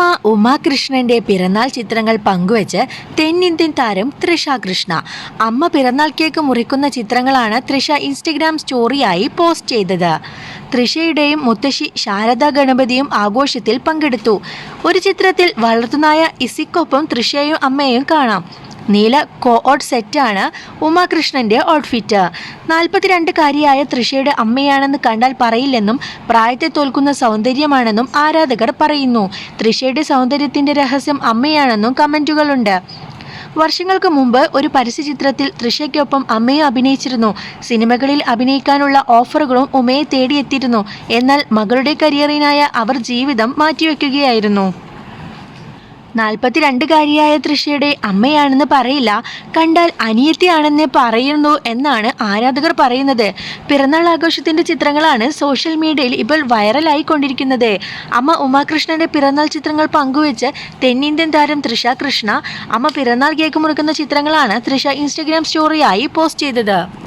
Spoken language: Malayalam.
അമ്മ ഉമാകൃഷ്ണന്റെ പിറന്നാൾ ചിത്രങ്ങൾ പങ്കുവച്ച് തെന്നിന്ത്യൻ താരം തൃഷ കൃഷ്ണ. അമ്മ പിറന്നാൾ കേക്ക് മുറിക്കുന്ന ചിത്രങ്ങളാണ് തൃഷ ഇൻസ്റ്റഗ്രാം സ്റ്റോറിയായി പോസ്റ്റ് ചെയ്തത്. തൃഷയുടെയും മുത്തശ്ശി ശാരദ ഗണപതിയും ആഘോഷത്തിൽ പങ്കെടുത്തു. ഒരു ചിത്രത്തിൽ വളർത്തുനായ ഇസിക്കൊപ്പം തൃഷയും അമ്മയും കാണാം. നീല കോഓട്ട് സെറ്റാണ് ഉമാകൃഷ്ണന്റെ ഔട്ട്ഫിറ്റ് നാൽപ്പത്തിരണ്ടുകാരിയായ തൃഷയുടെ അമ്മയാണെന്ന് കണ്ടാൽ പറയില്ലെന്നും പ്രായത്തെ തോൽക്കുന്ന സൗന്ദര്യമാണെന്നും ആരാധകർ പറയുന്നു. തൃഷയുടെ സൗന്ദര്യത്തിന്റെ രഹസ്യം അമ്മയാണെന്നും കമന്റുകളുണ്ട്. വർഷങ്ങൾക്ക് മുമ്പ് ഒരു പരസ്യചിത്രത്തിൽ തൃഷയ്ക്കൊപ്പം അമ്മയെ അഭിനയിച്ചിരുന്നു. സിനിമകളിൽ അഭിനയിക്കാനുള്ള ഓഫറുകളും ഉമയെ തേടിയെത്തിയിരുന്നു. എന്നാൽ മകളുടെ കരിയറിനായ അവർ ജീവിതം മാറ്റിവെക്കുകയായിരുന്നു. നാൽപ്പത്തിരണ്ടുകാരിയായ തൃഷയുടെ അമ്മയാണെന്ന് പറയില്ല. കണ്ടാൽ അനിയത്തിയാണെന്ന് പറയുന്നു എന്നാണ് ആരാധകർ പറയുന്നത്. പിറന്നാൾ ആഘോഷത്തിന്റെ ചിത്രങ്ങളാണ് സോഷ്യൽ മീഡിയയിൽ ഇപ്പോൾ വൈറലായി കൊണ്ടിരിക്കുന്നത് അമ്മ ഉമാകൃഷ്ണന്റെ പിറന്നാൾ ചിത്രങ്ങൾ പങ്കുവെച്ച് തെന്നിന്ത്യൻ താരം തൃഷ കൃഷ്ണ അമ്മ പിറന്നാൾ കേക്ക് മുറിക്കുന്ന ചിത്രങ്ങളാണ് തൃഷ ഇൻസ്റ്റഗ്രാം സ്റ്റോറിയായി പോസ്റ്റ് ചെയ്തത്.